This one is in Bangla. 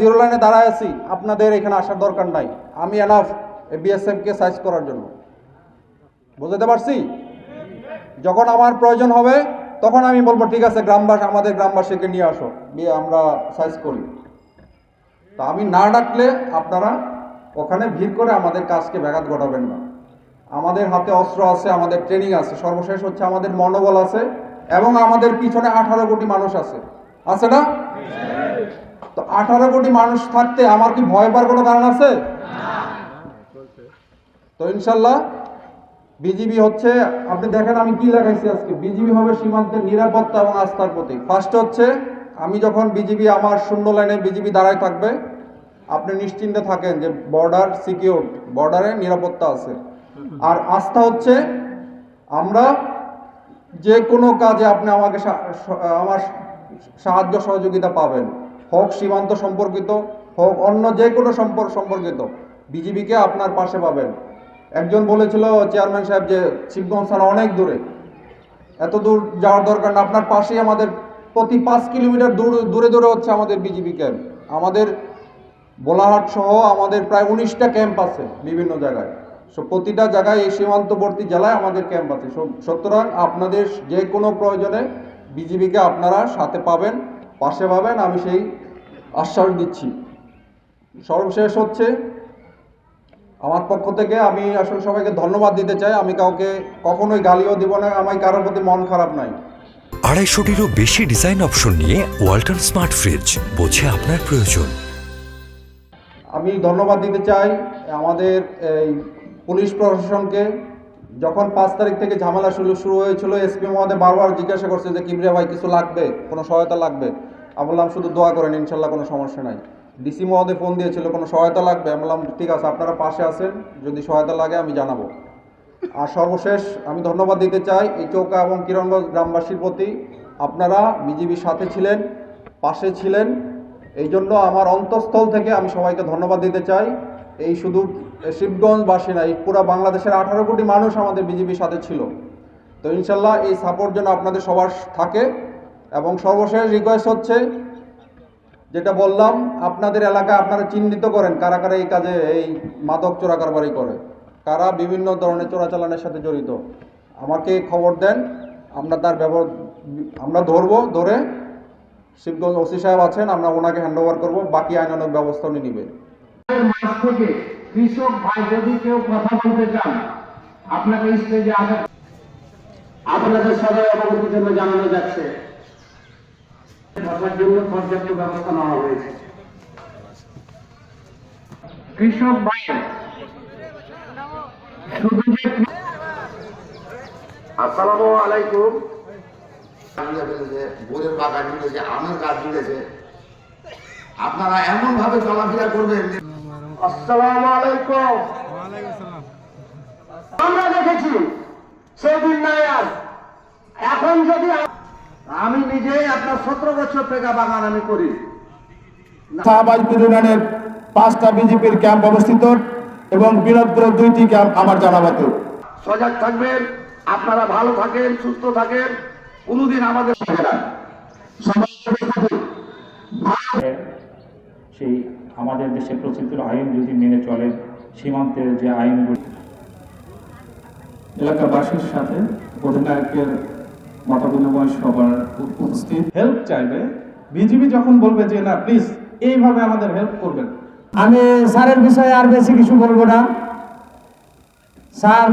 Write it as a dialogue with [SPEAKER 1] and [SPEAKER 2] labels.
[SPEAKER 1] জিরো লাইনে দাঁড়ায় আছি, আপনাদের এখানে আসার দরকার নাই। আমি এনাফ বিএসএফকে সাইজ করার জন্য। বুঝতে পারছি? যখন আমার প্রয়োজন হবে, তখন আমি বলব, ঠিক আছে, গ্রামবাসী, আমাদের গ্রামবাসীকে নিয়ে আসো দিয়ে আমরা সাইজ করি। তা আমি না ডাকলে আপনারা ওখানে ভিড় করে আমাদের কাজকে ব্যাঘাত ঘটাবেন না। আমাদের হাতে অস্ত্র আছে, আমাদের ট্রেনিং আছে, সর্বশেষ হচ্ছে আমাদের মনোবল আছে, এবং আমাদের পিছনে আঠারো কোটি মানুষ আছে। আছে না? তো আঠারো কোটি মানুষ থাকতে আমার কি ভয় পাওয়ার কোনো কারণ আছে? তো ইনশাল্লাহ, বিজিবি হচ্ছে, আপনি দেখেন আমি কি লেখাইছি আজকে। বিজিবি হবে সীমান্তের নিরাপত্তা এবং আস্থার প্রতীক। ফার্স্ট হচ্ছে, আমি যখন বিজিবি আমার শূন্য লাইনে বিজিবি দাঁড়ায় থাকবে, আপনি নিশ্চিন্তে থাকেন যে বর্ডার সিকিউর বর্ডারে নিরাপত্তা আছে। আর আস্থা হচ্ছে, আমরা যে কোনো কাজে আপনি আমাকে আমার সাহায্য সহযোগিতা পাবেন। হোক সীমান্ত সম্পর্কিত, হোক অন্য যে কোনো সম্পর্ক সম্পর্কিত, বিজিবিকে আপনার পাশে পাবেন। একজন বলেছিল চেয়ারম্যান সাহেব যে শিবগঞ্জ থানা অনেক দূরে। এত দূর যাওয়ার দরকার না, আপনার পাশেই আমাদের প্রতি পাঁচ কিলোমিটার দূরে দূরে দূরে হচ্ছে আমাদের বিজিবি ক্যাম্প। আমাদের বোলাহাট সহ আমাদের প্রায় উনিশটা ক্যাম্প আছে বিভিন্ন জায়গায়। সো প্রতিটা জায়গায় এই সীমান্তবর্তী জেলায় আমাদের ক্যাম্প আছে। সুতরাং আপনাদের যে কোনো প্রয়োজনে বিজিবিকে আপনারা সাথে পাবেন, পাশে পাবেন, আমি সেই আশ্বাস দিচ্ছি। সর্বশেষ হচ্ছে আমার পক্ষ থেকে আমি আসলে সবাইকে ধন্যবাদ দিতে চাই। আমি কাউকে কখনোই গালিও দিব না আমার কারোর প্রতি মন খারাপ নাই।
[SPEAKER 2] আড়াইশোটিরও বেশি ডিজাইন অপশন নিয়ে ওয়ালটন স্মার্ট ফ্রিজ বোঝে আপনার প্রয়োজন।
[SPEAKER 1] আমি ধন্যবাদ দিতে চাই আমাদের এই পুলিশ প্রশাসনকে। যখন পাঁচ তারিখ থেকে ঝামেলা শুরু শুরু হয়েছিল এসপি মহোদয় বারবার জিজ্ঞাসা করছে যে কিবরিয়া ভাই কিছু লাগবে? কোনো সহায়তা লাগবে? আমি বললাম শুধু দোয়া করেন, ইনশাল্লাহ কোনো সমস্যা নাই। ডিসি মহোদয় ফোন দিয়েছিল, কোনো সহায়তা লাগবে? আমি বললাম, ঠিক আছে, আপনারা পাশে আছেন, যদি সহায়তা লাগে আমি জানাব। আর সর্বশেষ, আমি ধন্যবাদ দিতে চাই এই চৌকা এবং কিরণগঞ্জ গ্রামবাসীর প্রতি। আপনারা বিজিবির সাথে ছিলেন, পাশে ছিলেন, এই জন্য আমার অন্তঃস্থল থেকে আমি সবাইকে ধন্যবাদ দিতে চাই। এই শুধু শিবগঞ্জবাসী না, এই পুরো বাংলাদেশের আঠারো কোটি মানুষ আমাদের বিজিবির সাথে ছিল। তো ইনশাল্লাহ এই সাপোর্ট যেন আপনাদের সবার থাকে। এবং সর্বশেষ রিকোয়েস্ট হচ্ছে, যেটা বললাম, আপনাদের এলাকায় আপনারা চিহ্নিত করেন কারা কারা এই কাজে, এই মাদক চোরা কারবারি করে। কারা বিভিন্ন ধরনের চোরাচালানের সাথে জড়িত। আমাকে খবর দেন, আমরা তার ব্যবহার, আমরা ধরবো, ধরে শিবগঞ্জ ওসি সাহেব আছেন, আমরা ওনাকে হ্যান্ড ওভার করব, বাকি আইনানুক ব্যবস্থা উনি
[SPEAKER 3] বলতে চান আপনাদের সবাই অবগতির জন্য জানানো যাচ্ছে। বসার জন্য পর্যাপ্ত ব্যবস্থা নেওয়া হয়েছে। কৃষক ভাই শুধু যে
[SPEAKER 4] আসসালামু আলাইকুম। বোরের বাগান মিলেছে আমের গাছ মিলেছে আপনারা এমন ভাবে চলাফেরা করবেন
[SPEAKER 3] আসসালামু আলাইকুম। আমরা দেখেছি সেদিন নাই আর এখন যদি আমি নিজেই আপনার সতেরো বছর থেকে বাগান আমি করি।
[SPEAKER 5] শাহবাজপুর ইউনিয়নের পাঁচটা বিজেপির ক্যাম্প অবস্থিত এবং বিনোদপুরের দুইটি ক্যাম্প আমার জানা মতো।
[SPEAKER 4] সজাগ থাকবেন আপনারা ভালো থাকেন সুস্থ থাকেন কোনোদিন আমাদের
[SPEAKER 6] সেই আমাদের দেশে প্রচলিত আইন যদি মেনে চলে সীমান্তের যে আইনগুলি
[SPEAKER 5] এলাকাবাসীর সাথে অধিনায়কের মত বিনিময় সবার উপস্থিত।
[SPEAKER 7] হেল্প চাইবে। বিজিবি যখন বলবে যে, না প্লিজ এইভাবে আমাদের হেল্প করবেন।
[SPEAKER 3] আমি স্যারের বিষয়ে আর বেশি কিছু বলব না। স্যার